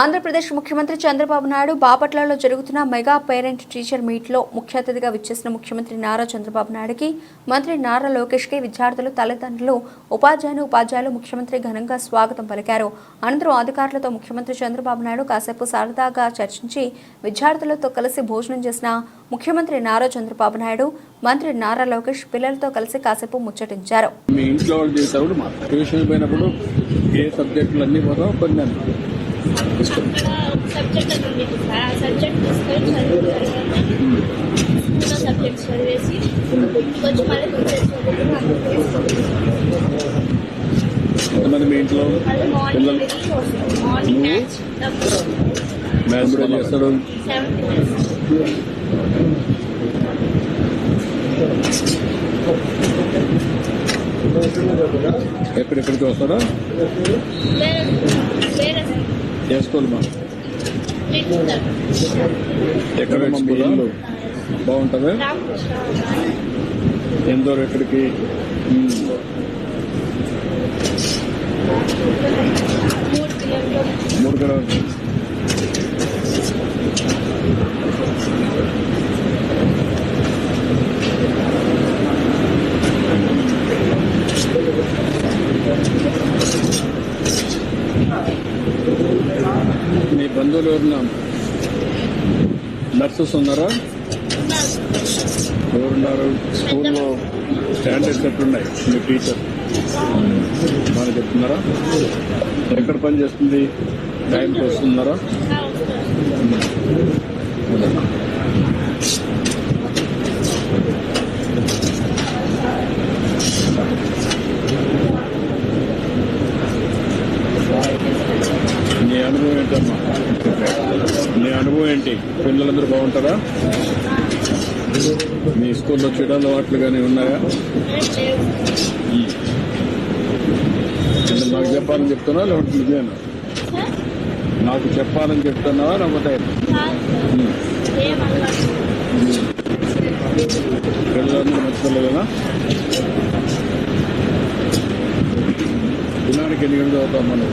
ఆంధ్రప్రదేశ్ ముఖ్యమంత్రి చంద్రబాబు నాయుడు బాపట్లలో జరుగుతున్న మెగా పేరెంట్ టీచర్ మీట్లో ముఖ్య అతిథిగా విచ్చేసిన ముఖ్యమంత్రి నారా చంద్రబాబు నాయుడుకి మంత్రి నారా లోకేష్కి విద్యార్థులు తల్లిదండ్రులు ఉపాధ్యాయులు ఉపాధ్యాయులు ముఖ్యమంత్రి ఘనంగా స్వాగతం పలికారు. అనంతరం అధికారులతో ముఖ్యమంత్రి చంద్రబాబు నాయుడు కాసేపు సరదాగా చర్చించి విద్యార్థులతో కలిసి భోజనం చేసిన ముఖ్యమంత్రి నారా చంద్రబాబు నాయుడు మంత్రి నారా లోకేష్ పిల్లలతో కలిసి కాసేపు ముచ్చటించారు. మీ ఇంట్లో వాళ్ళు చేసేటప్పుడు ట్యూషన్ పోయినప్పుడు ఏ సబ్జెక్టులు అన్నీ పోతాం కొన్ని ఇష్టం సబ్జెక్ట్ అని ఉంది సార్ ఆ సబ్జెక్ట్ తీసుకొని స్కూల్లో సబ్జెక్ట్స్ చదివేసి ఇంటికొచ్చి మళ్ళీ ట్యూషన్ చదువుకుని ఎంతమంది మీ ఇంట్లో మార్నింగ్ మ్యాచ్ మ్యాథ్స్ కూడా సెవెంత్ ఎక్కడెక్కడికి వస్తారో స్కూల్ మా ఎక్కడ ఇల్లు? బాగుంటుంది? ఎంతో ఎక్కడికి. మూడు కిలోమీటర్లు. మూడు ఉన్నాం నర్సెస్ ఉన్నారా? ఎవరున్నారు? స్కూల్లో స్టాండర్డ్స్ ఎట్లున్నాయి? మీ టీచర్ బాగా చెప్తున్నారా? ఎక్కడ పని చేస్తుంది? టైంకి వస్తున్నారా నీ అనుభవం ఏంటమ్మా? అనుభవం ఏంటి? పిల్లలందరూ బాగుంటారా? మీ స్కూల్లో చెడు అలవాట్లు కానీ ఉన్నాయా? అంటే నాకు చెప్పాలని చెప్తున్నా లేకపోతే నిజమేనా నాకు చెప్పాలని చెప్తున్నావా? లేకపోతే పిల్లలందరూ మంచి దినానికి ఎన్ని గంటలు అవుతాం మనం?